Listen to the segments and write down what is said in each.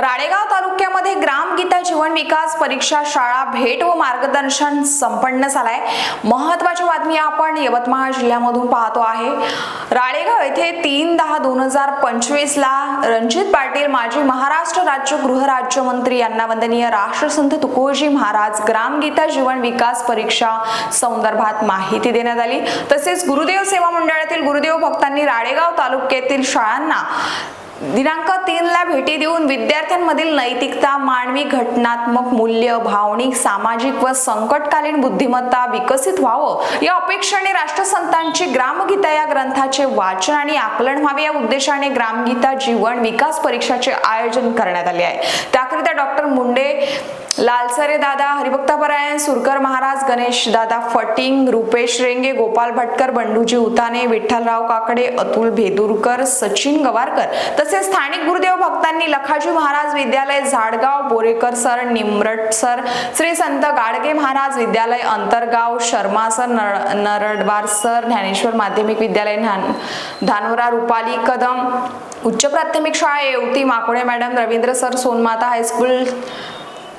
राळेगाव तालुक्यामध्ये ग्रामगीता जीवन विकास परीक्षा शाळा भेट व मार्गदर्शन संपन्न झालाय. महत्वाची बातमी आपण यवतमाळ जिल्ह्यामधून पाहतो आहे. राळेगाव येथे तीन दहा दोन हजार पंचवीस ला रणजित पाटील माजी महाराष्ट्र राज्य गृहराज्यमंत्री यांना वंदनीय राष्ट्रसंत तुकोजी महाराज ग्रामगीता जीवन विकास परीक्षा संदर्भात माहिती देण्यात आली. तसेच गुरुदेव सेवा मंडळातील गुरुदेव भक्तांनी राळेगाव तालुक्यातील शाळांना दिनांक तीनला भेटी देऊन विद्यार्थ्यांमधील नैतिकता मानवी घटनात्मक मूल्य भावनिक सामाजिक व संकटकालीन बुद्धिमत्ता विकसित व्हावं या अपेक्षेने राष्ट्रसंतांची ग्रामगीता या ग्रंथाचे वाचन आणि आकलन व्हावे या उद्देशाने ग्रामगीता जीवन विकास परीक्षाचे आयोजन करण्यात आले आहे. त्याकरिता डॉक्टर मुंडे लालसरे दादा हरिभक्तापरायण सुरकर महाराज गणेश दादा फटिंग रुपेश रेंगे गोपाल भटकर बंडूजी उताने विठ्ठलराव काकडे अतुल भेदुरकर सचिन गवारकर तसेच स्थानिक गुरुदेव भक्तांनी लखाजी महाराज विद्यालय झाडगाव बोरेकर सर निमरट सर श्री संत गाडगे महाराज विद्यालय अंतरगाव शर्मा सर नर- नरडवार सर ज्ञानेश्वर माध्यमिक विद्यालय धान धानोरा रुपाली कदम उच्च प्राथमिक शाळा Yevati Makode madam Ravindra sir Sonmata high school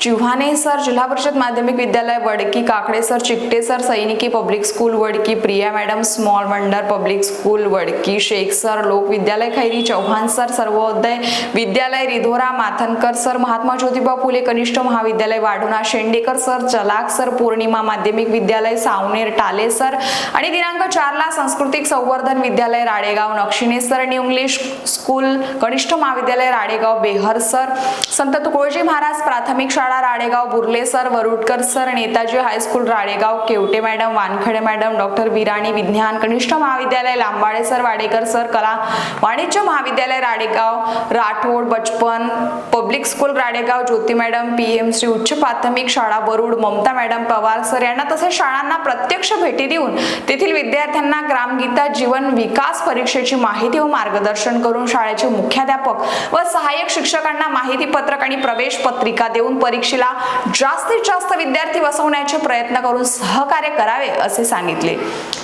Chivhane sir जिल्हा परिषद माध्यमिक विद्यालय वडकी काकडे सर चिकटे सर सैनिकी public school Wadki Priya madam small wonder public school Wadki Shaikh sir लोक विद्यालय खैरी चौहान सर सर्वोदय विद्यालय रिधोरा माथनकर सर महात्मा ज्योतिबा फुले कनिष्ठ महाविद्यालय वाढुना शेंडेकर सर चलाक सर पौर्णिमा माध्यमिक विद्यालय सावनेर टाले सर आणि दिनांक चारला सांस्कृतिक संवर्धन विद्यालय राडेगाव नक्षिणे सर आणि इंग्लिश स्कूल कनिष्ठ महाविद्यालय राडेगाव बेहर सर. संत तुकोजी महाराज प्राथमिक शाळा Ralegaon Burle sir Warudkar sir Netaji high school Ralegaon Kevte madam Wankhede madam doctor Virani विज्ञान कनिष्ठ महाविद्यालय लांबाडे सर वाडेकर सर कला वाणिज्य महाविद्यालय Radegaon Rathod Bachpan public school Radegaon Jyoti madam P M Shri उच्च प्राथमिक शाळा वरुड ममता मॅडम पवार सर यांना तसेच शाळांना प्रत्यक्ष भेटी देऊन तेथील विद्यार्थ्यांना ग्रामगीता जीवन विकास परीक्षेची माहिती व मार्गदर्शन करून शाळेचे मुख्याध्यापक व सहाय्यक शिक्षकांना माहिती पत्रक आणि प्रवेश पत्रिका देऊन परीक्षा परीक्षेला जास्तीत जास्त विद्यार्थी बसवण्याचे प्रयत्न करून सहकार्य करावे असे सांगितले.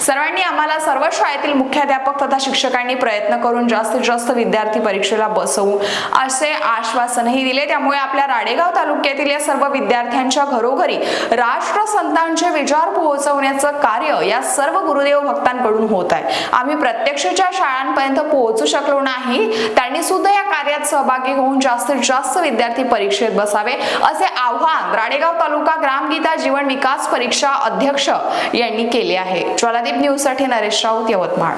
सर्वांनी आम्हाला सर्व शाळेतील मुख्याध्यापक तथा शिक्षकांनी प्रयत्न करून जास्तीत जास्त विद्यार्थी परीक्षेला बसवू असे आश्वासनही दिले. त्यामुळे आपल्या राडेगाव तालुक्यातील या सर्व विद्यार्थ्यांच्या घरोघरी राष्ट्रसंतांचे विचार पोहोचवण्याचं कार्य या सर्व गुरुदेव भक्तांकडून होत आहे. आम्ही प्रत्यक्षच्या शाळांपर्यंत पोहोचू शकलो नाही. त्यांनी सुद्धा या कार्यात सहभागी होऊन जास्तीत जास्त विद्यार्थी परीक्षेत बसावे असे आव्हान राडेगाव तालुका ग्रामगीता जीवन विकास परीक्षा अध्यक्ष यांनी केले आहे. ज्वालादीप न्यूजसाठी नरेश राऊत यवतमाळ.